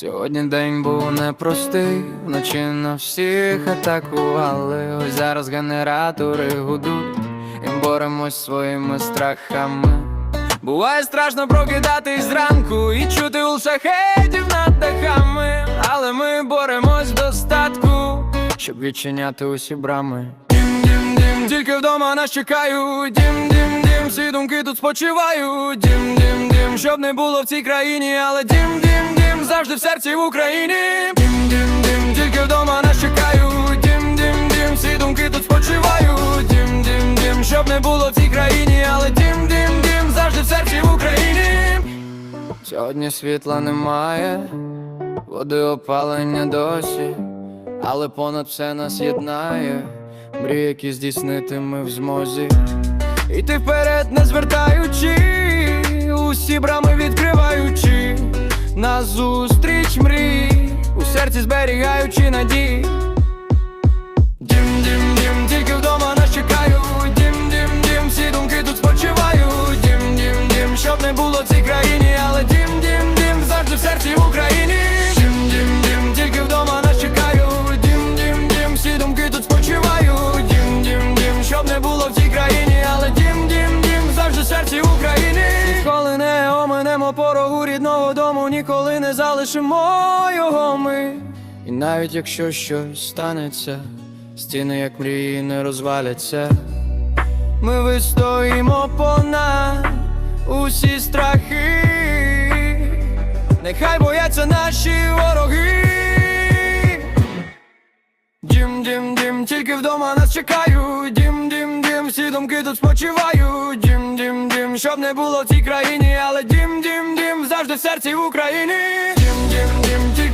Сьогодні день був непростий, вночі на всіх атакували. Ось зараз генератори гудуть, і боремось своїми страхами. Буває страшно прокидатись зранку і чути у шахетів над дахами, але ми боремось достатку, щоб відчиняти усі брами. Тільки вдома нас чекають. Дім, дім, дім, всі думки тут спочивають. Дім, дім, дім, щоб не було в цій країні, але дім, дім, дім, завжди в серці в Україні. Дім, дім, дім, тільки вдома нас чекають. Дім, дім, дім, всі думки тут спочивають. Дім, дім, дім, щоб не було в цій країні, але дім, дім, дім, завжди в серці в Україні. Сьогодні світла немає, води опалення досі, але понад все нас єднає, мрії, які здійснити ми в змозі. Іти вперед, не звертаючи, усі брами назустріч мрій, у серці зберігаючи надії. Ніколи не залишимо його ми. І навіть якщо щось станеться, стіни, як мрії, не розваляться. Ми вистоїмо понад усі страхи, нехай бояться наші вороги. Дім, дім, дім, тільки вдома нас чекають. Дім, дім, дім, всі думки тут спочивають. Дім, дім, дім, щоб не було в цій країні, але дім, дім, дім, завжди в серці в Україні. Дім, дім, дім,